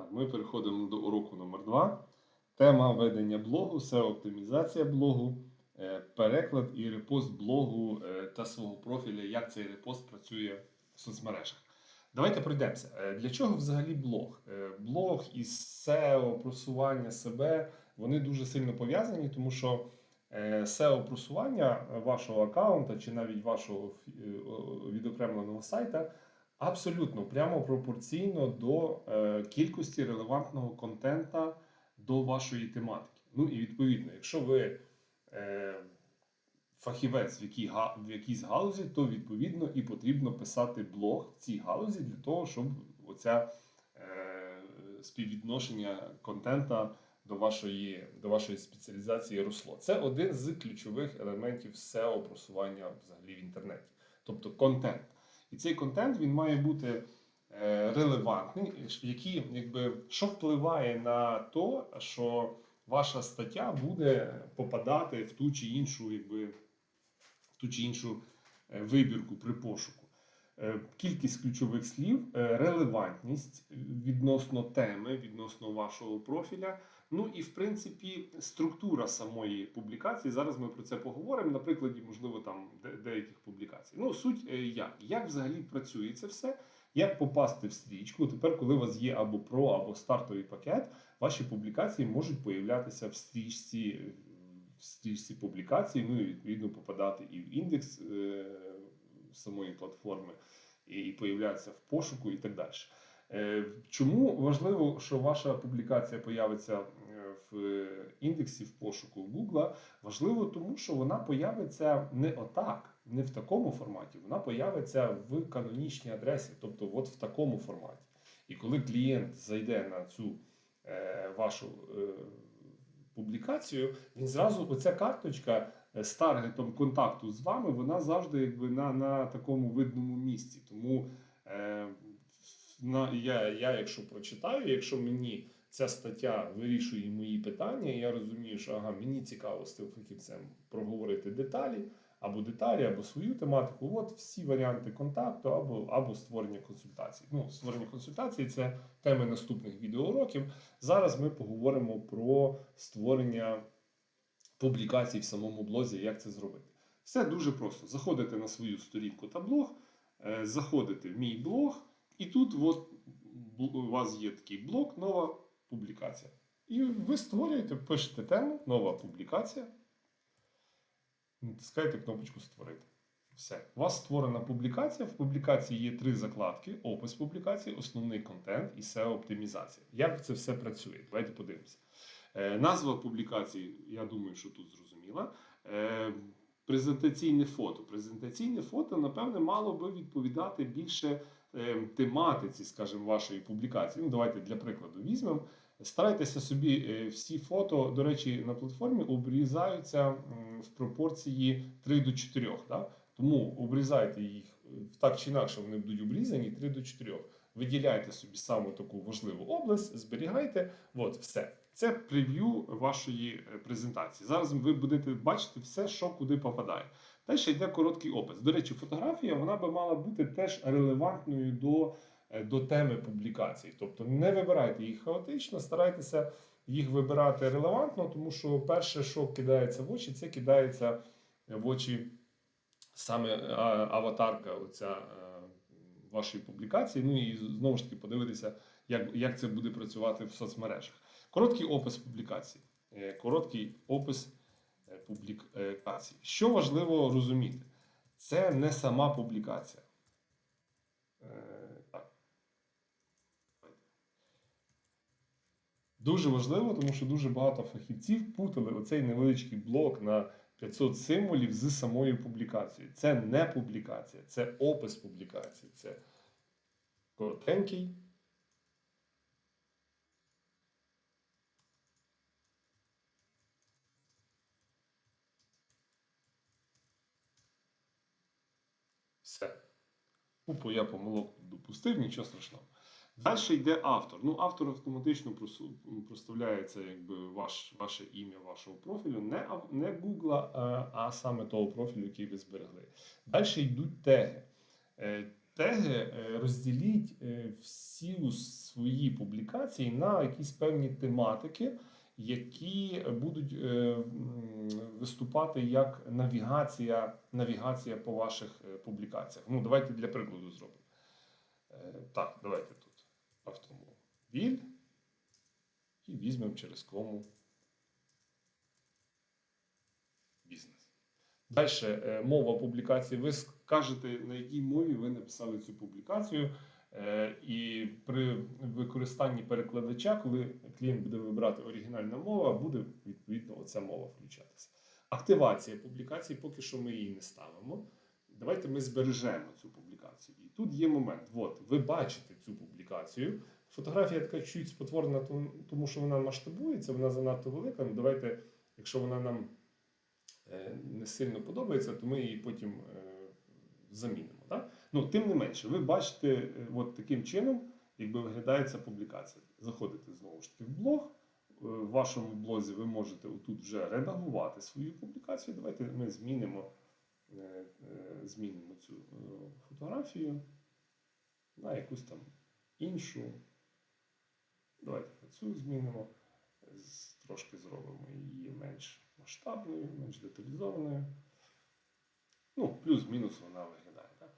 Так, ми переходимо до уроку номер 2 Тема ведення блогу, SEO-оптимізація блогу, е, переклад і репост блогу е, та свого профіля, як цей репост працює в соцмережах. Давайте пройдемося. Е, Для чого взагалі блог? Блог і SEO, просування себе, вони дуже сильно пов'язані, тому що SEO-просування вашого аккаунта чи навіть вашого відокремленого сайта абсолютно прямо пропорційно до е, кількості релевантного контента до вашої тематики. Ну і відповідно, якщо ви е, фахівець в, якій, в якійсь галузі, то відповідно і потрібно писати блог в цій галузі для того, щоб оця е, співвідношення контента до вашої, до вашої спеціалізації росло. Це один з ключових елементів SEO просування взагалі в інтернеті, тобто контент. І цей контент він має бути е, релевантний, які, якби, що впливає на те, що ваша стаття буде попадати в ту чи іншу, якби, в ту чи іншу е, вибірку при пошуку. Е, Кількість ключових слів, е, релевантність відносно теми, відносно вашого профіля. Ну і в принципі структура самої публікації. Зараз ми про це поговоримо на прикладі, можливо, там де- деяких публікацій. Ну, суть е, як? Як взагалі працює це все? Як попасти в стрічку? Тепер, коли у вас є або про, або стартовий пакет, ваші публікації можуть появлятися в стрічці, в стрічці публікацій, ну і відповідно попадати і в індекс е, самої платформи, і, появлятися в пошуку, і так далі. Е, Чому важливо, що ваша публікація появиться е, в індексі в пошуку Google? Важливо, тому що вона появиться не отак, не в такому форматі. Вона появиться в канонічній адресі, тобто от в такому форматі. І коли клієнт зайде на цю е, вашу публікацію, він зразу оця карточка з таргетом контакту з вами, вона завжди якби на, на такому видному місці. Тому е, на, я, я, якщо прочитаю, якщо мені ця стаття вирішує мої питання, я розумію, що ага, мені цікаво з тим фахівцем проговорити деталі, або деталі, або свою тематику. От всі варіанти контакту, або, або створення консультацій. Ну, створення консультацій це теми наступних відеоуроків. Зараз ми поговоримо про створення публікацій в самому блозі, як це зробити. Все дуже просто. Заходите на свою сторінку та блог, е, заходите в мій блог, і тут от у вас є такий блок, нова публікація. І ви створюєте, пишете тему, нова публікація. Натискаєте кнопочку Створити. Все. У вас створена публікація. В публікації є три закладки: опис публікації, основний контент і SEO-оптимізація. Як це все працює? Давайте подивимося. Е, назва публікації, я думаю, що тут зрозуміла. Е, презентаційне фото. Презентаційне фото, напевне, мало би відповідати більше е, тематиці, скажімо, вашої публікації. Ну, давайте для прикладу візьмемо. Старайтеся собі всі фото, до речі, на платформі обрізаються в пропорції 3 до 4. Да? Тому обрізайте їх так чи інакше, вони будуть обрізані 3 до 4. Виділяйте собі саму таку важливу область, зберігайте. От, все. Це прев'ю вашої е, презентації. Зараз ви будете бачити все, що куди попадає. Далі йде короткий опис. До речі, фотографія вона би мала бути теж релевантною до, е, до теми публікації. Тобто не вибирайте їх хаотично, старайтеся їх вибирати релевантно, тому що перше, що кидається в очі, це кидається в очі саме аватарка оця, е, вашої публікації. Ну і знову ж таки подивитися, як, як це буде працювати в соцмережах. Короткий опис публікації. Е, Короткий опис е, публікації. Що важливо розуміти? Це не сама публікація. Е. Дуже важливо, тому що дуже багато фахівців путали оцей невеличкий блок на 500 символів з самою публікацією. Це не публікація, це опис публікації. Це коротенький. Все. Купу я помилок допустив, нічого страшного. Далі йде автор. Ну, автор автоматично проставляється якби ваш, ваше ім'я вашого профілю, не, не Google, а, а саме того профілю, який ви зберегли. Далі йдуть теги. Е, теги е, розділіть е, всі свої публікації на якісь певні тематики, які будуть е, виступати як навігація, навігація по ваших е, публікаціях. Ну, давайте для прикладу зробимо. Е, Так, давайте тут автомобіль і візьмемо через кому бізнес. Далі е, мова публікації. Ви скажете, на якій мові ви написали цю публікацію. Е, І при використанні перекладача, коли клієнт буде вибирати оригінальна мова, буде відповідно оця мова включатися. Активація публікації, поки що ми її не ставимо. Давайте ми збережемо цю публікацію. І тут є момент. От, ви бачите цю публікацію. Фотографія така чуть спотворена, тому- що вона масштабується, вона занадто велика. Ну, давайте, якщо вона нам е, не сильно подобається, то ми її потім е, замінимо. Так? Ну, тим не менше, ви бачите е, от таким чином, якби виглядає ця публікація. Заходите знову ж таки в блог. В вашому блозі ви можете тут вже редагувати свою публікацію. Давайте ми змінимо, змінимо цю е, фотографію на якусь там іншу. Давайте цю змінимо. Трошки зробимо її менш масштабною, менш деталізованою. Ну, плюс-мінус вона виглядає. Так?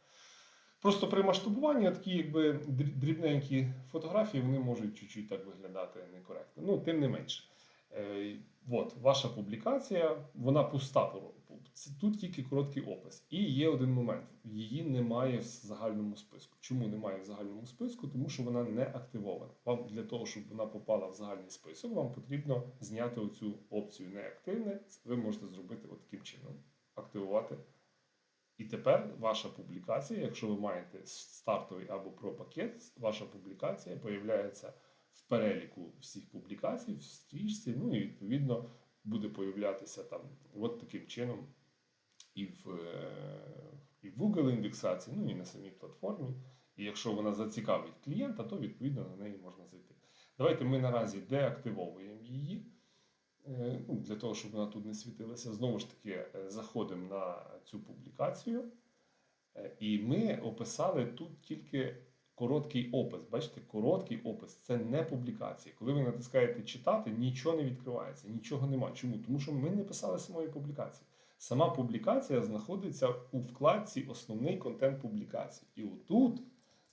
Просто при масштабуванні такі якби дрібненькі фотографії вони можуть чуть-чуть так виглядати некоректно. Ну, тим не менше. Е, от, ваша публікація, вона пуста. Це- Тут тільки короткий опис. І є один момент: її немає в загальному списку. Чому немає в загальному списку? Тому що вона не активована. Вам для того, щоб вона попала в загальний список, вам потрібно зняти оцю опцію неактивне. Ви можете зробити от таким чином: активувати. І тепер ваша публікація, якщо ви маєте стартовий або про пакет, ваша публікація появляється в переліку всіх публікацій, в стрічці, ну і відповідно буде появлятися там от таким чином і в, е, і в Google індексації, ну і на самій платформі. І якщо вона зацікавить клієнта, то відповідно на неї можна зайти. Давайте ми наразі деактивовуємо її. Е, ну, для того, щоб вона тут не світилася, знову ж таки е, заходимо на цю публікацію, і ми описали тут тільки короткий опис. Бачите, короткий опис це не публікація. Коли ви натискаєте читати, нічого не відкривається, нічого немає. Чому? Тому що ми не писали самої публікації. Сама публікація знаходиться у вкладці Основний контент публікації. І отут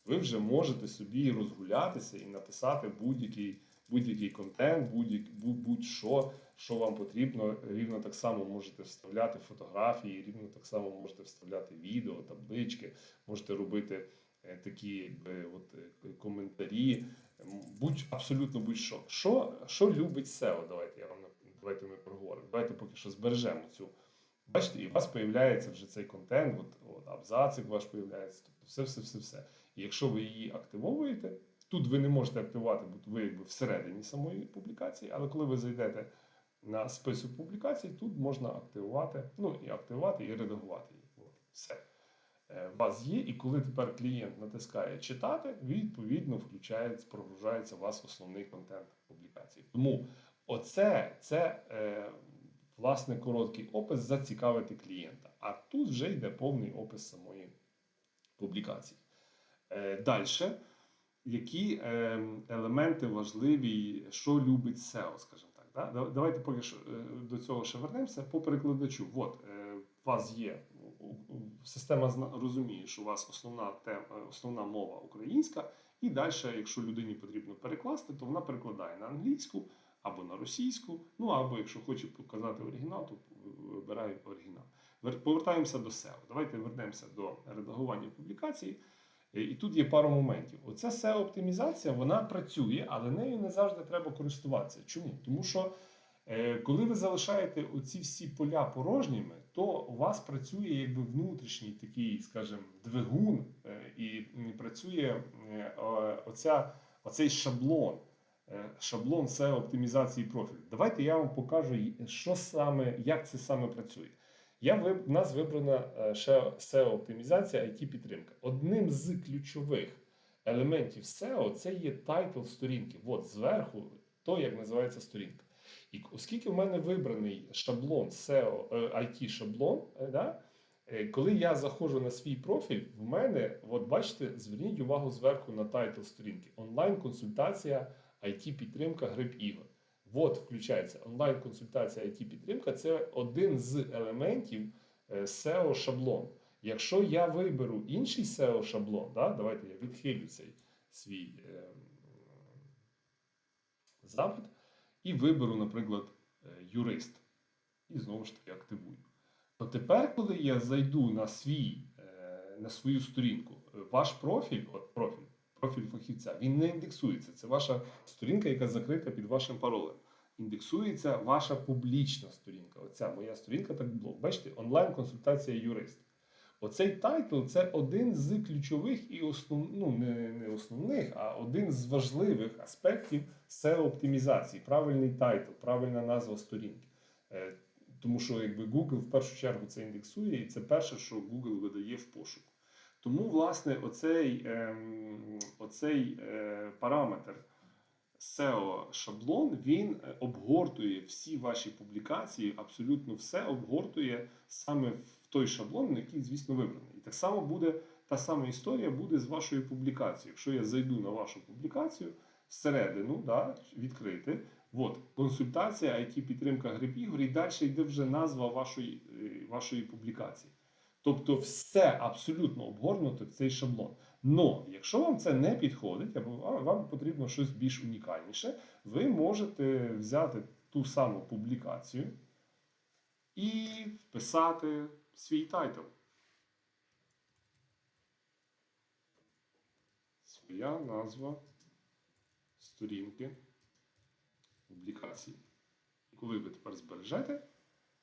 ви вже можете собі розгулятися і написати будь-який будь-який контент, будь- будь- будь-що, що вам потрібно. Рівно так само можете вставляти фотографії, рівно так само можете вставляти відео, таблички, можете робити такі якби, от, е, коментарі, будь абсолютно будь-що. Що, що любить SEO? Давайте я вам давайте ми проговоримо. Давайте поки що збережемо цю. Бачите, і у вас появляється вже цей контент, от, от абзацик ваш появляється, тобто все, все, все, все. І якщо ви її активовуєте, тут ви не можете активувати, бо ви якби всередині самої публікації, але коли ви зайдете на список публікацій, тут можна активувати, ну і активувати, і редагувати її. От, все. Е, У вас є, і коли тепер клієнт натискає читати, відповідно включається, прогружається у вас основний контент публікації. Тому оце це е, власне короткий опис зацікавити клієнта. А тут вже йде повний опис самої публікації. Е, Далі, які е, елементи важливі, що любить SEO, скажімо так. Да? Да- Давайте поки що е, до цього ще вернемося по перекладачу. От е, у вас є система розуміє, що у вас основна тема, основна мова українська, і далі, якщо людині потрібно перекласти, то вона перекладає на англійську або на російську. Ну або якщо хоче показати оригінал, то вибирає оригінал. Вер- Повертаємося до SEO. Давайте вернемося до редагування публікації. Е, І тут є пару моментів. Оця SEO-оптимізація вона працює, але нею не завжди треба користуватися. Чому? Тому що е, коли ви залишаєте оці всі поля порожніми, то у вас працює якби внутрішній такий, скажімо, двигун, е, і працює е, оця, оцей шаблон. е, Шаблон SEO-оптимізації профілю. Давайте я вам покажу, що саме, як це саме працює. Я. У нас вибрана е, ще SEO-оптимізація IT-підтримка. Одним з ключових елементів SEO це є тайтл сторінки. От зверху, то як називається сторінка. І оскільки в мене вибраний шаблон SEO, е, IT-шаблон, е, да, Е, Коли я заходжу на свій профіль, в мене, от бачите, зверніть увагу зверху на тайтл сторінки. Онлайн-консультація IT-підтримка гриб ігор. От включається онлайн-консультація IT-підтримка. Це один з елементів SEO шаблон. Якщо я виберу інший SEO шаблон, да, давайте я відхилю цей свій е, запит і виберу, наприклад, е, юрист. І знову ж таки активую. То тепер, коли я зайду на свій, е, на свою сторінку, е, ваш профіль, от профіль, профіль фахівця, він не індексується. Це ваша сторінка, яка закрита під вашим паролем. Індексується ваша публічна сторінка. Оця моя сторінка, так блок. Бачите, онлайн-консультація юрист. Оцей тайтл це один з ключових і основ, ну, не, не основних, а один з важливих аспектів SEO-оптимізації. Правильний тайтл, правильна назва сторінки. Е, Тому що якби Google в першу чергу це індексує, і це перше, що Google видає в пошуку. Тому, власне, оцей, ем, оцей е, параметр SEO шаблон він е, обгортує всі ваші публікації, абсолютно все обгортує саме в той шаблон, який, звісно, вибраний. І так само буде та сама історія буде з вашою публікацією. Якщо я зайду на вашу публікацію всередину, да, відкрити. От, консультація, it підтримка гриб ігор, і далі йде вже назва вашої, е, вашої публікації. Тобто все абсолютно обгорнуто в цей шаблон. Но якщо вам це не підходить, або вам потрібно щось більш унікальніше, ви можете взяти ту саму публікацію і вписати свій тайтл. Своя назва сторінки публікації. І коли ви тепер збережете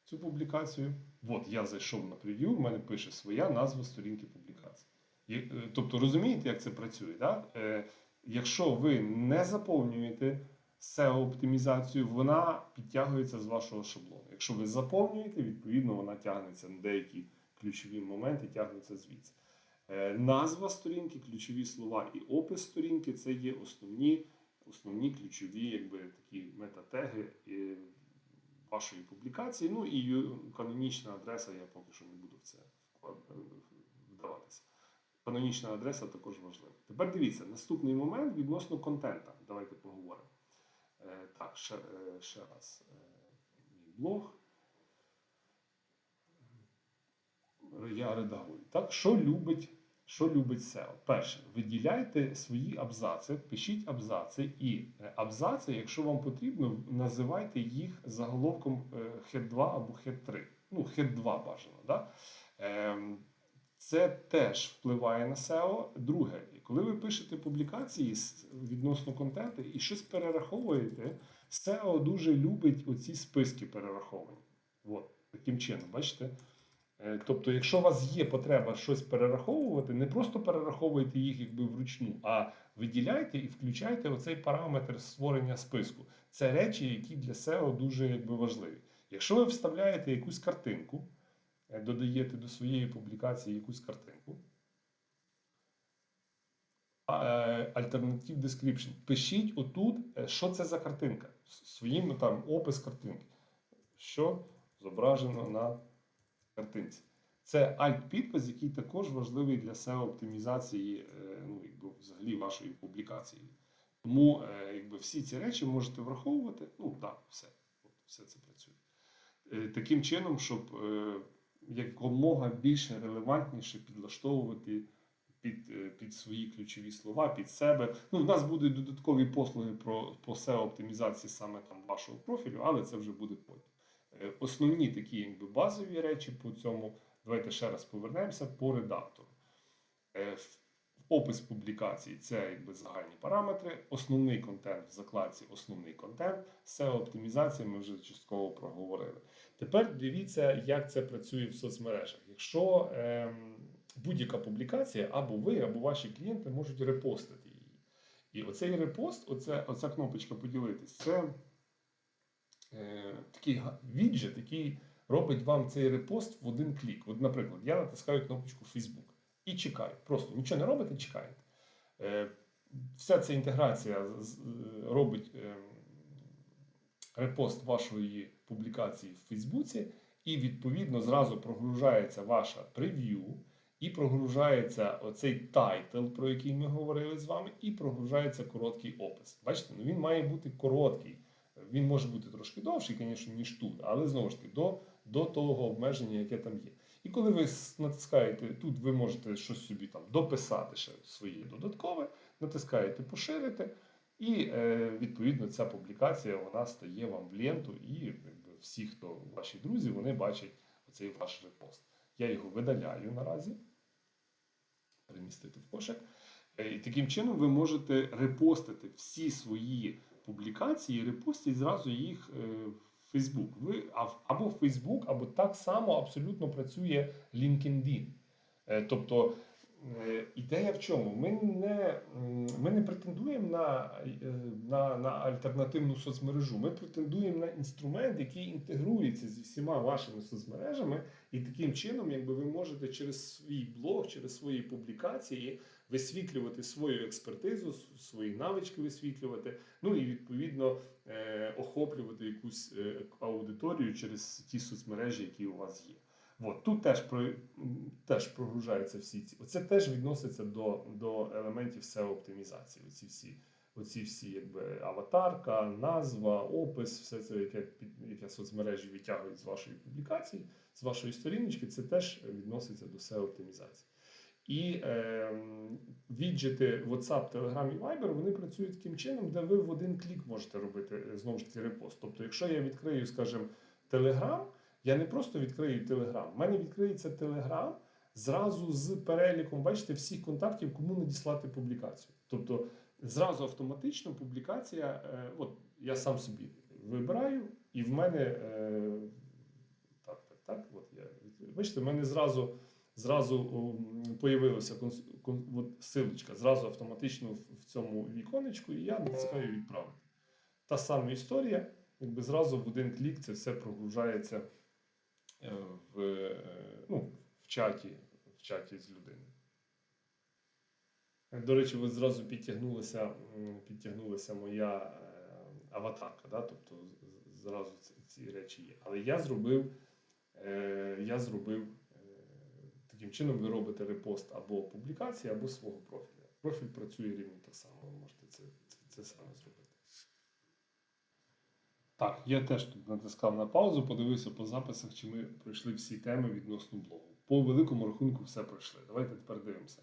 цю публікацію, от я зайшов на прев'ю, в мене пише своя назва сторінки публікації. Е, Тобто розумієте, як це працює? Да? Е, якщо ви не заповнюєте SEO-оптимізацію, вона підтягується з вашого шаблону. Якщо ви заповнюєте, відповідно вона тягнеться на деякі ключові моменти, тягнуться звідси. Е, Назва сторінки, ключові слова і опис сторінки це є основні, основні ключові якби, такі метатеги вашої публікації. Ну і канонічна адреса, я поки що не буду в це вдаватися. Канонічна адреса також важлива. Тепер дивіться, наступний момент відносно контента. Давайте поговоримо. Е, так, ще, е, ще раз. Е, мій блог. Я редагую. Так, що любить, що любить SEO? Перше, виділяйте свої абзаци, пишіть абзаци, і абзаци, якщо вам потрібно, називайте їх заголовком Head 2 або Head 3. Ну, Head 2 бажано. Да? Це теж впливає на SEO. Друге, коли ви пишете публікації відносно контенту і щось перераховуєте, SEO дуже любить оці списки перераховані. От, таким чином, бачите? Е, Тобто, якщо у вас є потреба щось перераховувати, не просто перераховуйте їх якби вручну, а виділяйте і включайте оцей параметр створення списку. Це речі, які для SEO дуже якби важливі. Якщо ви вставляєте якусь картинку, додаєте до своєї публікації якусь картинку, е, Alternative description. Пишіть отут, е, що це за картинка. Своїм там опис картинки. Що зображено на картинці. Це alt-підпис, який також важливий для SEO-оптимізації е, ну, якби, взагалі вашої публікації. Тому е, якби, всі ці речі можете враховувати. Ну так, все. От, все це працює. Е, Таким чином, щоб е, якомога більше релевантніше підлаштовувати під, е, під свої ключові слова, під себе. Ну, в нас будуть додаткові послуги про, по SEO-оптимізації саме там вашого профілю, але це вже буде потім. Е, Основні такі якби, базові речі по цьому. Давайте ще раз повернемося по редактору. Е, Опис публікації це якби загальні параметри, основний контент в закладці, основний контент, SEO-оптимізація ми вже частково проговорили. Тепер дивіться, як це працює в соцмережах. Якщо ем, будь-яка публікація, або ви, або ваші клієнти можуть репостити її. І оцей репост, оце, оця кнопочка поділитись, це е, такий віджит, який робить вам цей репост в один клік. От, наприклад, я натискаю кнопочку Facebook і чекаю. Просто нічого не робите, чекаєте. Е, вся ця інтеграція робить е, репост вашої публікації в Фейсбуці, і відповідно зразу прогружається ваша прев'ю, і прогружається оцей тайтл, про який ми говорили з вами, і прогружається короткий опис. Бачите, ну він має бути короткий. Він може бути трошки довший, звісно, ніж тут, але знову ж таки до, до того обмеження, яке там є. І коли ви натискаєте тут, ви можете щось собі там дописати ще своє додаткове, натискаєте поширити, і е, відповідно ця публікація вона стає вам в ленту, і всі, хто ваші друзі, вони бачать оцей ваш репост. Я його видаляю наразі, перемістити в кошик. Е, І таким чином ви можете репостити всі свої публікації, репостіть зразу їх е, Facebook. Ви або Facebook, або так само абсолютно працює LinkedIn. Е, Тобто е, ідея в чому? Ми не, ми не претендуємо на, е, на, на альтернативну соцмережу. Ми претендуємо на інструмент, який інтегрується зі всіма вашими соцмережами, і таким чином, якби ви можете через свій блог, через свої публікації висвітлювати свою експертизу, свої навички висвітлювати, ну і відповідно е, охоплювати якусь е, аудиторію через ті соцмережі, які у вас є. От, тут теж про теж прогружаються всі ці. Оце теж відноситься до, до елементів SEO оптимізації. Оці всі, оці всі якби аватарка, назва, опис, все це, яке під яке соцмережі витягують з вашої публікації, з вашої сторіночки, це теж відноситься до SEO оптимізації. І е, віджити WhatsApp, Telegram і Viber, вони працюють таким чином, де ви в один клік можете робити е, знову ж таки репост. Тобто, якщо я відкрию, скажімо, Telegram, я не просто відкрию Telegram. У мене відкриється Telegram зразу з переліком, бачите, всіх контактів, кому надіслати публікацію. Тобто, зразу автоматично публікація, е, от я сам собі вибираю, і в мене е, так, так, так, от я. Бачите, в мене зразу зразу от силочка, зразу автоматично в- цьому віконечку, і я натискаю відправити. Та сама історія, якби зразу в один клік це все прогружається е, в, е, ну, в чаті, в чаті з людиною. До речі, ви зразу підтягнулася, підтягнулася моя е, аватарка, да? тобто зразу ці, речі є. Але я зробив, е, я зробив е, таким чином, ви робите репост або публікації, або свого профіля. Профіль працює рівно так само, ви можете це, це, це саме зробити. Так, я теж тут натискав на паузу, подивився по записах, чи ми пройшли всі теми відносно блогу. По великому рахунку все пройшли. Давайте тепер дивимося.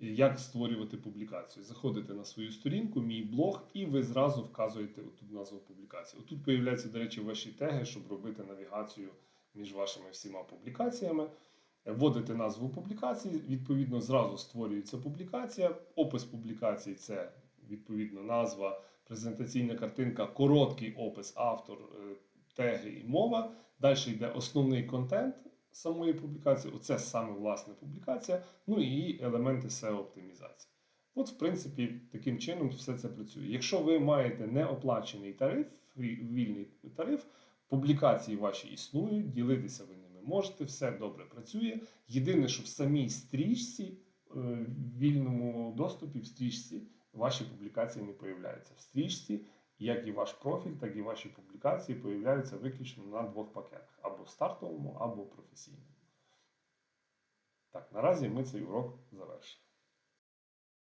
Як створювати публікацію? Заходите на свою сторінку, мій блог, і ви зразу вказуєте отут назву публікації. Отут появляються, до речі, ваші теги, щоб робити навігацію між вашими всіма публікаціями. Вводите назву публікації, відповідно, зразу створюється публікація. Опис публікації це відповідно назва, презентаційна картинка, короткий опис, автор, е, теги і мова. Далі йде основний контент самої публікації. Оце саме власне публікація. Ну і елементи SEO оптимізації. От, в принципі, таким чином все це працює. Якщо ви маєте неоплачений тариф, вільний тариф, публікації ваші існують, ділитися ви можете, все добре працює. Єдине, що в самій стрічці, е, в вільному доступі в стрічці, ваші публікації не появляються. В стрічці, як і ваш профіль, так і ваші публікації появляються виключно на двох пакетах: або стартовому, або професійному. Так, наразі ми цей урок завершили.